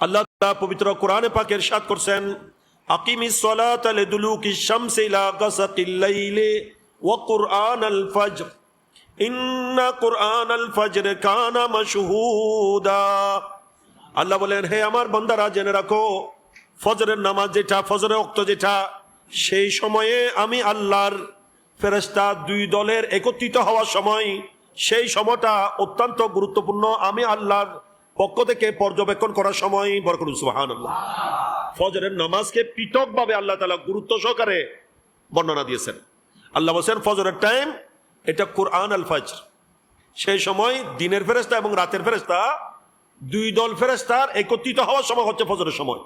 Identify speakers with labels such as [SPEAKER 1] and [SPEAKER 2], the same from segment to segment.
[SPEAKER 1] আল্লাহ তাআলা পবিত্র কোরআনে পাক ইরশাদ করছেন আল্লাহ বলেন, হে আমার বান্দারা, জেনে রাখো, ফজরের নামাজ যেটা, ফজরের অক্ত যেটা, সেই সময়ে আমি আল্লাহর ফেরেস্তা দুই দলের একত্রিত হওয়ার সময়, সেই সময়টা অত্যন্ত গুরুত্বপূর্ণ। আমি আল্লাহর পক্ষ থেকে পর্যবেক্ষণ করার সময় সুবাহান আল্লাহ ফজরের নামাজকে পৃথকভাবে আল্লাহ তালা গুরুত্ব সহকারে বর্ণনা দিয়েছেন। আল্লাহ বলছেন ফজরের টাইম এটা কোরআন আল ফজর। সেই সময় দিনের ফেরেস্তা এবং রাতের ফেরেস্তা দুই দল ফেরেস্তার একত্রিত হওয়ার সময় হচ্ছে ফজরের সময়।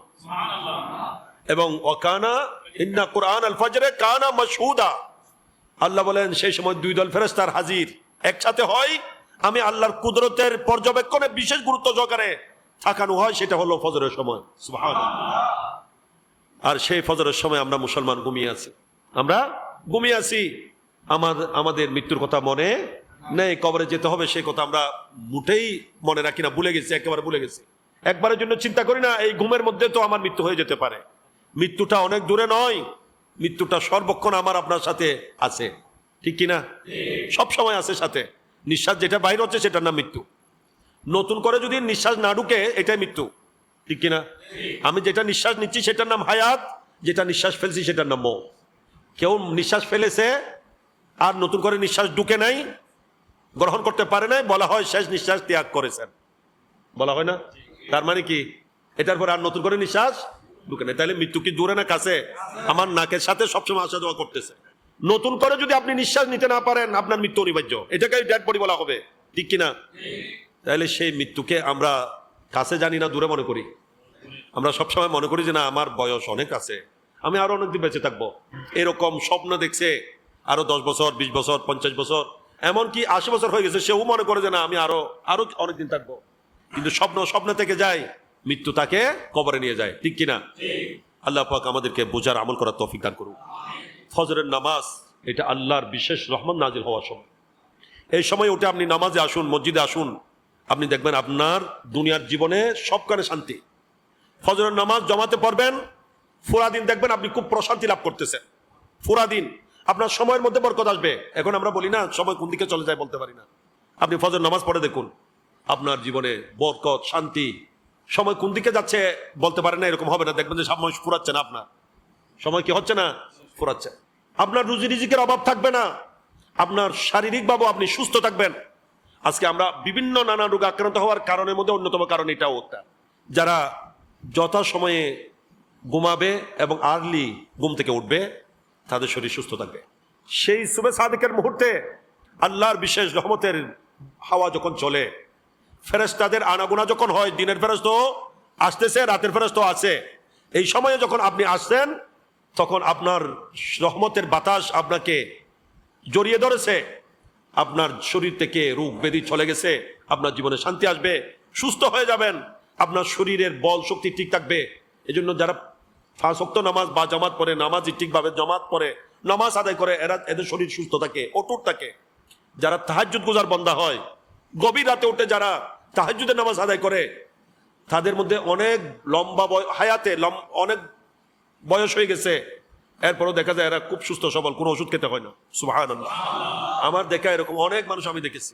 [SPEAKER 1] এবং অকানা ইন্না কোরআন আল ফজরে কানা মশহুদা। আল্লাহ বলেন সেই সময় দুই দল ফেরেস্তার হাজির একসাথে হয় আমি আল্লাহর কুদরতের পর্যবেক্ষণে বিশেষ গুরুত্ব সহকারে থাকানো হয়, সেটা হলো ফজরের সময়। আর সেই ফজরের সময় আমরা মুসলমান ঘুমিয়ে আছি। আমরা ঘুমিয়ে আছি। আমার, আমাদের মৃত্যুর কথা মনে নেই, কবরে যেতে হবে, সেই কথা আমরা মুঠেই মনে রাখি না, ভুলে গেছি, একেবারে ভুলে গেছি। একবারের জন্য চিন্তা করি না, এই ঘুমের মধ্যে তো আমার মৃত্যু হয়ে যেতে পারে। মৃত্যুটা অনেক দূরে নয়, মৃত্যুটা সর্বক্ষণ আমার আপনার সাথে আছে। ঠিক কিনা? সব সময় আছে সাথে। নিঃশ্বাস যেটা বাইর হচ্ছে সেটার নাম মৃত্যু। নতুন করে যদি নিঃশ্বাস না ঢুকে, এটাই মৃত্যু। ঠিক কিনা? আমি যেটা নিঃশ্বাস নিচ্ছি সেটার নাম হায়াত, যেটা নিঃশ্বাস ফেলছি সেটার নাম মৌ কেউ নিঃশ্বাস ফেলেছে, আর নতুন করে নিঃশ্বাস ঢুকে নাই, গ্রহণ করতে পারে নাই, বলা হয় শেষ নিঃশ্বাস ত্যাগ করেছেন। বলা হয় না? তার মানে কি? এটার পর আর নতুন করে নিঃশ্বাস ঢুকে নেই। তাহলে মৃত্যু কি দূরে না কাছে? আমার নাকের সাথে সবসময় আসা যাওয়া করতেছে। নতুন করে যদি আপনি নিঃশ্বাস নিতে না পারেন আপনার মৃত্যু অনিবার্য। এটাকে ড্যাড বডি বলা হবে। ঠিক কিনা? তাহলে সেই মৃত্যুকে আমরা কাছে জানি না দূরে মনে করি। আমরা সবসময় মনে করি যে না আমার বয়স অনেক আছে। আমি আরও অনেকদিন বেঁচে থাকব। এরকম স্বপ্ন দেখছে আরও দশ বছর বিশ বছর পঞ্চাশ বছর। এমনকি আশি বছর হয়ে গেছে সেও মনে করে যে না আমি আরও আরও অনেকদিন থাকব। কিন্তু স্বপ্ন স্বপ্ন থেকে যায় মৃত্যু তাকে কবরে নিয়ে যায়। ঠিক কিনা? আল্লাহ পাক আমাদেরকে বোঝার আমল করার তৌফিক দান করুন ফজরের নামাজ, এটা আল্লাহর বিশেষ রহমান নাজির হওয়ার সময়। এই সময় উঠে আপনি নামাজে আসুন, মসজিদে আসুন, আপনি দেখবেন আপনার দুনিয়ার জীবনে সবখানে শান্তি। ফজরের নামাজ জমাতে পারবেন ফুরা দিন দেখবেন আপনি খুব প্রশান্তি লাভ করতেছেন। ফুরা দিন, আপনার সময়ের মধ্যে বরকত আসবে। এখন আমরা বলি না, সময় কোন দিকে চলে যায় বলতে পারি না। আপনি ফজর নামাজ পড়ে দেখুন, আপনার জীবনে বরকত, শান্তি, সময় কোন দিকে যাচ্ছে বলতে পারে না, এরকম হবে না। দেখবেন যে সময় ফুরাচ্ছে না আপনার। সময় কি হচ্ছে না? ফুরাচ্ছে আপনার রুজি রিজিকের অভাব থাকবে না। আপনার শারীরিকভাবে আপনি সুস্থ থাকবেন। আজকে আমরা বিভিন্ন নানা রোগে আক্রান্ত হওয়ার কারণের মধ্যে অন্যতম কারণ এটাও একটা। যারা যথা সময়ে ঘুমাবে এবং আর্লি ঘুম থেকে উঠবে, তাদের শরীর সুস্থ থাকবে। সেই সুবে সাদেকের মুহূর্তে আল্লাহর বিশেষ রহমতের হাওয়া যখন চলে ফেরেস্তাদের আনাগোনা যখন হয়, দিনের ফেরস্ত আসতেছে, রাতের ফেরস্ত আছে। এই সময়ে যখন আপনি আসছেন তখন আপনার রহমতের বাতাস আপনাকে জড়িয়ে ধরেছে। আপনার শরীর থেকে রোগ ব্যাধি চলে গেছে, আপনার জীবনে শান্তি আসবে, সুস্থ হয়ে যাবেন, আপনার শরীরের বল শক্তি ঠিক থাকবে। এই জন্য যারা ফাঁসক্ত নামাজ বা জামাত পড়ে, নামাজই ঠিকভাবে জামাত পড়ে, নামাজ আদায় করে, এরা, এদের শরীর সুস্থ থাকে, অটুট থাকে। যারা তাহাজুদ গুজার বন্ধা হয়, গভীর রাতে উঠে যারা তাহাজুদের নামাজ আদায় করে, তাদের মধ্যে অনেক লম্বা হায়াতে অনেক বয়স হয়ে গেছে, এরপরও দেখা যায় এরা খুব সুস্থ, সবল, কোনো ওষুধ খেতে হয় না। সুবাহ আমার দেখা এরকম অনেক মানুষ আমি দেখেছি।